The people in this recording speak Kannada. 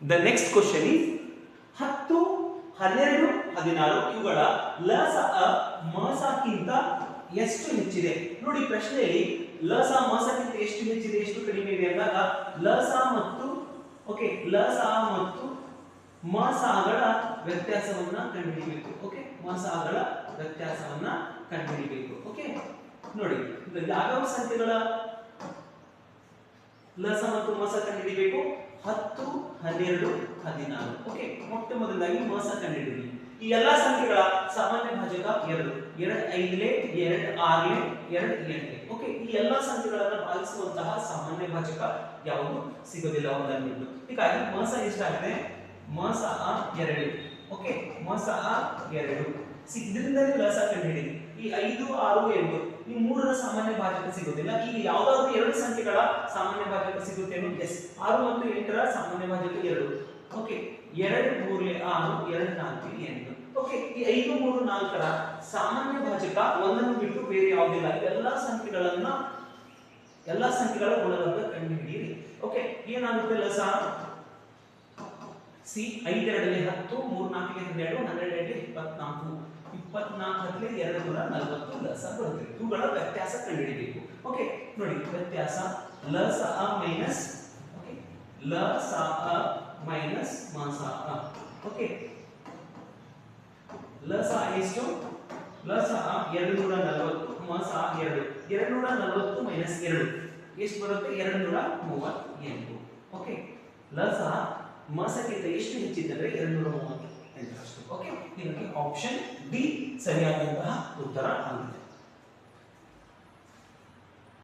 ದ ನೆಕ್ಸ್ಟ್ ಕ್ವಶನ್ ಈಸ್ ಹತ್ತು, ಹನ್ನೆರಡು, ಹದಿನಾರು ಇವುಗಳ ಲಸ ಮಾಸಕ್ಕಿಂತ ಎಷ್ಟು ಹೆಚ್ಚಿದೆ? ನೋಡಿ, ಪ್ರಶ್ನೆಯಲ್ಲಿ ಲಸ ಮಾಸಕ್ಕಿಂತ ಎಷ್ಟು ಹೆಚ್ಚಿದೆ, ಎಷ್ಟು ಕಡಿಮೆ ಇದೆ ಅಂದಾಗ ಲಸ ಮತ್ತು ಓಕೆ ಲಸ ಮತ್ತು ಮಾಸಗಳ ವ್ಯತ್ಯಾಸವನ್ನ ಕಂಡುಹಿಡಿಯಬೇಕು ಓಕೆ ಮಾಸಗಳ ವ್ಯತ್ಯಾಸವನ್ನ ಕಂಡುಹಿಡಿಯಬೇಕು ಓಕೆ ನೋಡಿ ಯಾವ್ಯಾವ ಸಂಖ್ಯೆಗಳ ಲಸ ಮತ್ತು ಮಾಸ ಕಂಡುಹಿಡಿಬೇಕು. ಹತ್ತು, ಹನ್ನೆರಡು, ಹದಿನಾರು. ಓಕೆ ಮೊಟ್ಟ ಮೊದಲಾಗಿ ಮಸ ಕಂಡಿಡಿದ್ವಿ ಈ ಎಲ್ಲಾ ಸಂಖ್ಯೆಗಳ ಸಾಮಾನ್ಯ ಭಾಜಕ ಎರಡು. ಎರಡು ಐದಲೇ ಎರಡು ಆರ್ಲೆ ಎರಡು ಎಂಟ್ಲೆ ಓಕೆ ಈ ಎಲ್ಲಾ ಸಂಖ್ಯೆಗಳನ್ನ ಭಾಗಿಸುವಂತಹ ಸಾಮಾನ್ಯ ಭಾಜಕ ಯಾವುದು? ಸಿಗೋದಿಲ್ಲ ಒಂದನ್ನು ಹೀಗಾಗಿ ಮಸ ಎಷ್ಟಾಗಿದೆ? ಮಸ ಎರಡು. ಓಕೆ ಮಸ ಎರಡು. ಸಿ- ಇದರಿಂದಲೇ ಲಸ ಹೇಳಿ. ಈ ಐದು, ಆರು, ಎಂಟು, ಈ ಮೂರರ ಸಾಮಾನ್ಯ ಭಾಜಕ ಸಿಗೋದಿಲ್ಲ. ಈಗ ಯಾವ್ದಾದ್ರು ಎರಡು ಸಂಖ್ಯೆಗಳ ಸಾಮಾನ್ಯ ಭಾಜಕ ಸಿಗುತ್ತೆ ಎಸ್ ಆರು ಮತ್ತು ಎಂಟರ ಸಾಮಾನ್ಯ ಭಾಜಕ ಎರಡು. ಓಕೆ ಎರಡು, ಮೂರಲೆ ಆರು, ಎರಡು, ನಾಲ್ಕು ಎಂಟು. ಓಕೆ ಈ ಐದು, ಮೂರು, ನಾಲ್ಕರ ಸಾಮಾನ್ಯ ಭಾಜಕ ಒಂದನ್ನು ಬಿಟ್ಟು ಬೇರೆ ಯಾವುದಿಲ್ಲ. ಎಲ್ಲಾ ಸಂಖ್ಯೆಗಳನ್ನ, ಎಲ್ಲಾ ಸಂಖ್ಯೆಗಳ ಗುಣಲಬ್ಧ ಕಂಡುಹಿಡಿಯಿರಿ ಓಕೆ ಏನಾಗುತ್ತೆ ಲಸ ಸಿ ಐದೆರಡಲ್ಲಿ ಹತ್ತು ಮೂರ್ ನಾಲ್ಕಿಗೆ ಹನ್ನೆರಡು, ಹನ್ನೆರಡರಲ್ಲಿ ಇಪ್ಪತ್ನಾಲ್ಕು ಇಪ್ಪತ್ನಾಲ್ಕು ಹತ್ತಲೆ ಎರಡು ನೂರ ನಲವತ್ತು ಲಸ ಬರುತ್ತೆ. ಇವುಗಳ ವ್ಯತ್ಯಾಸ ಕಂಡುಹಿಡಿಬೇಕು. ಓಕೆ ನೋಡಿ, ವ್ಯತ್ಯಾಸ ಲಸ ಅ ಮೈನಸ್ ಓಕೆ ಲಸ ಅ ಮೈನಸ್ ಮಾಸ ಅ ಓಕೆ ಲಸ ಎಷ್ಟು? ಲಸ ಅ ಎರಡು ನೂರ ನಲವತ್ತು ಮಾಸ ಎರಡು. ಎರಡು ನೂರ ನಲವತ್ತು ಮೈನಸ್ ಎರಡು. ಎಷ್ಟು ಬರುತ್ತೆ? ಎರಡು ನೂರ ಮೂವತ್ತೆಂಟು ಓಕೆ ಲಸ ಮಾಸಕ್ಕಿಂತ ಎಷ್ಟು ಹೆಚ್ಚಿದ್ದರೆ ಎರಡು ನೂರ ಮೂವತ್ತು ಎಂಟರಷ್ಟು. ಓಕೆ ಇದಕ್ಕೆ ಆಪ್ಷನ್ ಡಿ ಸರಿಯಾದಂತಹ ಉತ್ತರ ಆಗಿದೆ.